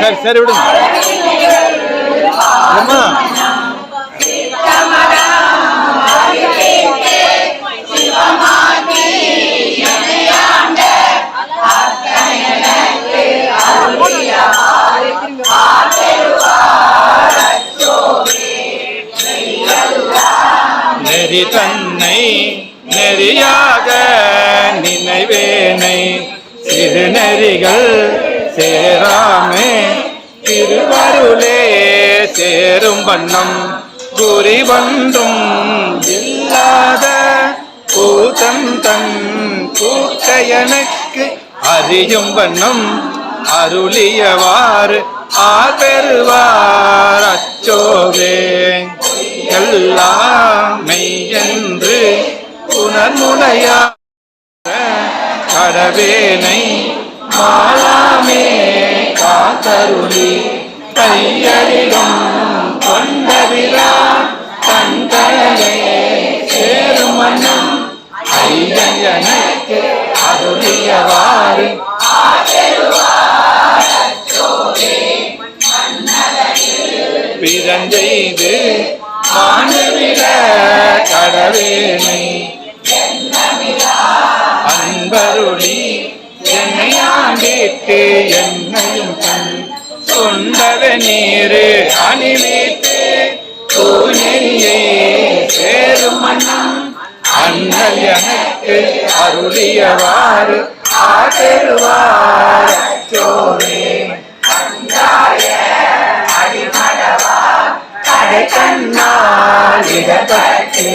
சரி சரி விடுங்க. அம்மா. நெறி தன்னை நெறியாக நினைவேனை. சிறுநெறிகள் சேராமே. திருவருளே சேரும் வண்ணம். குறி வந்தும் இல்லாத கூத்தம் தன் கூட்ட எனக்கு அறியும் வண்ணம். அருளியவாறு ஆதருவார் அச்சோவே. எல்லாமை என்று உணர்முடையா கடவேனை மாலாமே காத்தருளி கையறிடும் கொண்டவிழா கண்களே சேரும் மன்னம் ஐயன் அருளியவாறு பிறந்தெய்து மாணவிட கடவேனை ஆண்டிட்டு என்னையும் கண் கொண்டவ நீரு அணிவித்து தூணியை சேரும் மன்னம் அண்ணல் எனக்கு அருளியவாறு ஆதருவார். சோரே கடை கண்ணால் இடப்பட்டு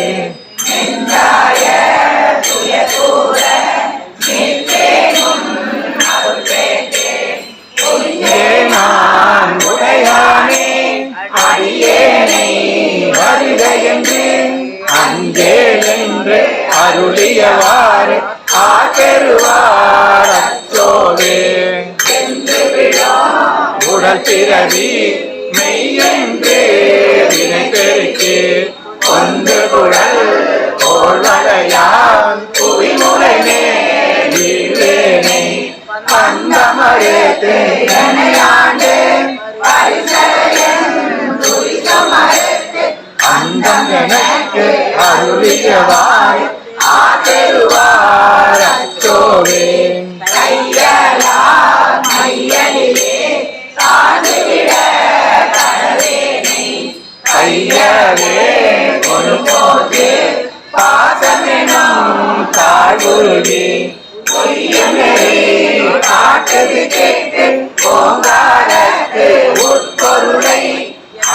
அடியேனை வருக என்று அங்கே என்று அருளியவாறு ஆகருவார் அச்சோவே உடல் பிறவி மெய்யென்று வினை பெருக்கு ஒன்று குழல் கோள்வளையான் புவிமுறைமே வீழ்வேனை அந்தமரேத்து ஆண்டு அந்தம் எனக்கு அருளியவாய் ஆதருவார் அச்சோவே. கையவே ஒரு போது பாசமெனும் தாழ்வுருகி பொய்யமே காட்டது கேட்டு ஓங்காரத்து உட்பொருளை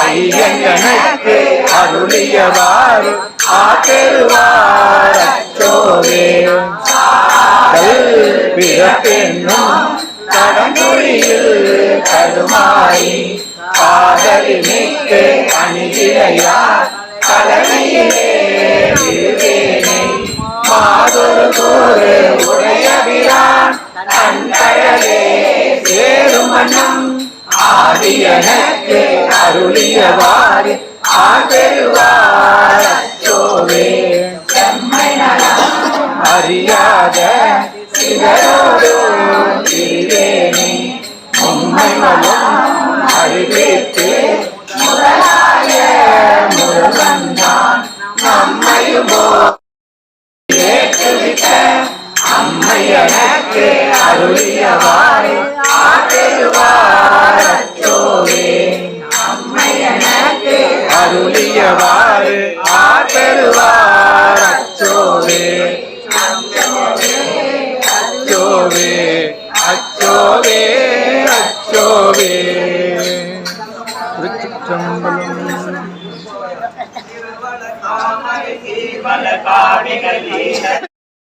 ஐயன் எனக்கு அருளியவாறு ஆதருவார் அச்சோவே பிறப்பெண்ணும் கருமாயி காதலி மிக்கு அணிகிறையா கலனையிலே விழுவேனை மாதொரு கோரு தன் கடலே சேரும் மன்னம் ஆதி அருளியவாறு ஆதருவார் அறியாத சிவரோடு உண்மை மலம் அறிவித்து முதலாய நம்மையும் அருளியவாறு ஆதருவார் திருச்சிற்றம்பலம் காவிகள்